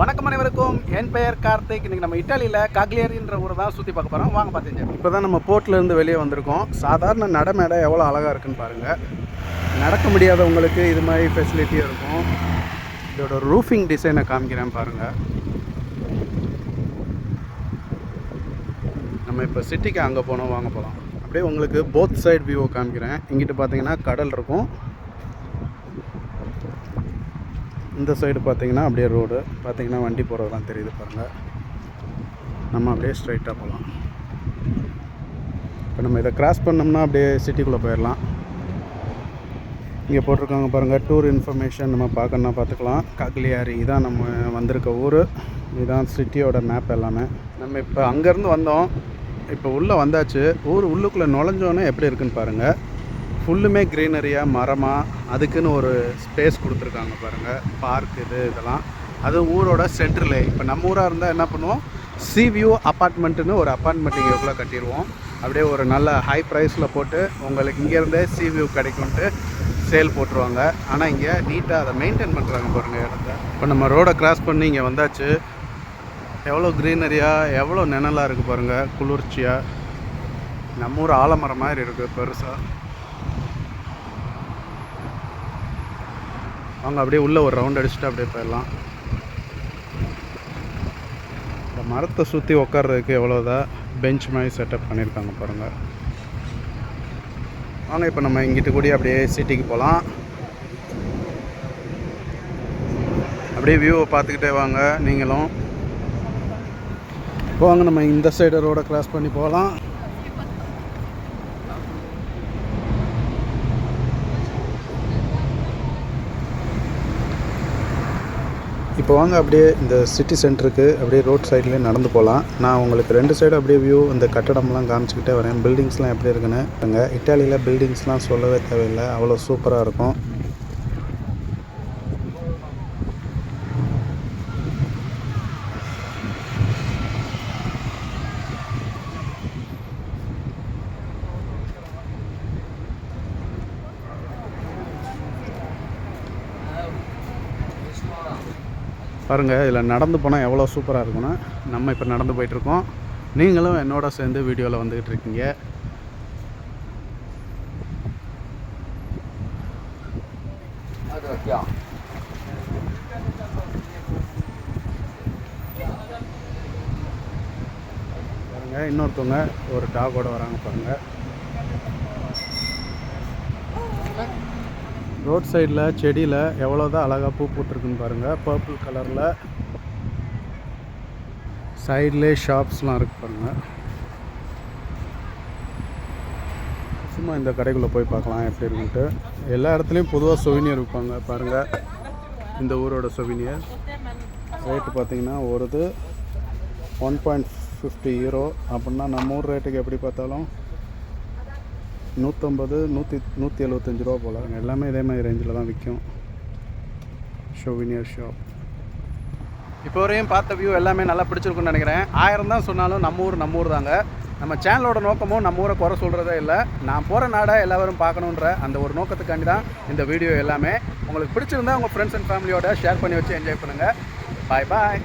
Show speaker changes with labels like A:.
A: வணக்கம் அனைவருக்கும். என் பெயர் கார்த்திக். இன்றைக்கி நம்ம இட்டாலியில் காக்லியரின்ற ஊரை தான் சுற்றி பார்க்க போகிறோம் வாங்க பார்த்துங்க இப்போ தான் நம்ம போர்ட்லேருந்து வெளியே வந்திருக்கோம். சாதாரண நடமேடை எவ்வளோ அழகாக இருக்குன்னு பாருங்கள் நடக்க முடியாதவங்களுக்கு இது மாதிரி ஃபெசிலிட்டியும் இருக்கும். இதோட ரூஃபிங் டிசைனை காமிக்கிறேன் பாருங்கள் நம்ம இப்போ சிட்டிக்கு அங்கே போனோம் வாங்க போகலாம் அப்படியே உங்களுக்கு போத் சைடு வியூவை காமிக்கிறேன். இங்கிட்டு பார்த்தீங்கன்னா கடல் இருக்கும். இந்த சைடு பார்த்தீங்கன்னா அப்படியே ரோடு பார்த்தீங்கன்னா வண்டி போகிறதெல்லாம் தெரியுது பாருங்கள் நம்ம அப்படியே ஸ்ட்ரைட்டாக போகலாம். இப்போ நம்ம இதை கிராஸ் பண்ணோம்னா அப்படியே சிட்டிக்குள்ளே போயிடலாம். இங்கே போட்டிருக்காங்க பாருங்கள் டூர் இன்ஃபர்மேஷன் நம்ம பார்க்கணுன்னா பார்த்துக்கலாம். காக்லியாரி இதான் நம்ம வந்திருக்க ஊர். இதுதான் சிட்டியோட மேப் எல்லாமே. நம்ம இப்போ அங்கேருந்து வந்தோம். இப்போ உள்ளே வந்தாச்சு. ஊர் உள்ளுக்குள்ளே நுழைஞ்சோன்னே எப்படி இருக்குன்னு பாருங்கள் ஃபுல்லுமே க்ரீனரியாக மரமாக அதுக்குன்னு ஒரு ஸ்பேஸ் கொடுத்துருக்காங்க பாருங்கள் பார்க் இது இதெல்லாம். அதுவும் ஊரோட சென்டரில் இப்போ நம்ம ஊராக இருந்தால் என்ன பண்ணுவோம்? சி வியூ அப்பார்ட்மெண்ட்டுன்னு ஒரு அப்பார்ட்மெண்ட் இங்கே எவ்வளோ கட்டிடுவோம். அப்படியே ஒரு நல்ல ஹை ப்ரைஸில் போட்டு உங்களுக்கு இங்கேருந்தே சி வியூ கிடைக்கும்ட்டு சேல் போட்டுருவாங்க. ஆனால் இங்கே நீட்டாக அதை மெயின்டைன் பண்ணுறாங்க பாருங்கள் இடத்த. இப்போ நம்ம ரோடை கிராஸ் பண்ணி இங்கே வந்தாச்சு. எவ்வளோ க்ரீனரியாக எவ்வளோ நிழலாக இருக்குது பாருங்கள் குளிர்ச்சியாக நம்ம ஊர் ஆலமரம் மாதிரி இருக்குது பெருசாக அவங்க அப்படியே உள்ளே ஒரு ரவுண்ட் அடிச்சுட்டு அப்படியே போயிடலாம். இந்த மரத்தை சுற்றி உட்கார்றதுக்கு எவ்வளோதான் பெஞ்ச் மாதிரி செட்டப் பண்ணியிருக்காங்க பாருங்கள் வாங்க இப்போ நம்ம இங்கிட்டு கூடி அப்படியே சிட்டிக்கு போகலாம் அப்படியே வியூவை பார்த்துக்கிட்டே வாங்க நீங்களும். வாங்க நம்ம இந்த சைடு ரோடை கிராஸ் பண்ணி போகலாம். இப்போ வாங்க அப்படியே இந்த சிட்டி சென்டருக்கு அப்படியே ரோட் சைட்லேயே நடந்து போகலாம் நான் உங்களுக்கு ரெண்டு சைடு அப்படியே வியூ இந்த கட்டடம்லாம் காமிச்சிக்கிட்டே வரேன். பில்டிங்ஸ்லாம் எப்படி இருக்குன்னு அங்கே இட்டாலியில் பில்டிங்ஸ்லாம் சொல்லவே தேவையில்லை. அவ்வளோ சூப்பராக இருக்கும். பாருங்கள் இதில் நடந்து போனால் எவ்வளோ சூப்பராக இருக்கும்னா நம்ம இப்போ நடந்து போயிட்டுருக்கோம் நீங்களும் என்னோட சேர்ந்து வீடியோவில் வந்துக்கிட்டு இருக்கீங்க. பாருங்க இன்னொருத்தவங்க ஒரு டாகோட வராங்க பாருங்கள் ரோட் சைடில் செடியில் எவ்வளோ தான் அழகாக பூ பூத்துருக்குன்னு பாருங்கள் பர்பிள் கலரில் சைட்லேயே ஷாப்ஸ்லாம் இருக்கு பாருங்கள் சும்மா இந்த கடைக்குள்ளே போய் பார்க்கலாம் எப்படி இருக்குன்ட்டு. எல்லா இடத்துலையும் பொதுவாக சொவினியர் விற்பாங்க பாருங்கள் இந்த ஊரோட சொவினியர் ரேட்டு பார்த்தீங்கன்னா ஒரு இது ஒன் பாயிண்ட் ஃபிஃப்டி ஹீரோ அப்படின்னா நம்ம ஊர் ரேட்டுக்கு எப்படி பார்த்தாலும் நூற்றம்பது நூற்றி நூற்றி எழுபத்தஞ்சு ரூபா போல். அங்கே எல்லாமே இதே மாதிரி ரேஞ்சில் தான் விற்கும் ஷோவினியர் ஷாப் இப்போ வரையும் பார்த்த வியூ எல்லாமே நல்லா பிடிச்சிருக்குன்னு நினைக்கிறேன். ஆயிரம் தான் சொன்னாலும் நம்ம ஊர் நம்ம ஊர் தாங்க. நம்ம சேனலோட நோக்கமும் நம்ம ஊரை குறை சொல்கிறதே இல்லை. நான் போகிற நாடை எல்லோரும் பார்க்கணுன்ற அந்த ஒரு நோக்கத்துக்காண்டி தான் இந்த வீடியோ எல்லாமே. உங்களுக்கு பிடிச்சிருந்தா உங்கள் ஃப்ரெண்ட்ஸ் அண்ட் ஃபேமிலியோட ஷேர் பண்ணி வச்சு என்ஜாய் பண்ணுங்கள் பாய் பாய்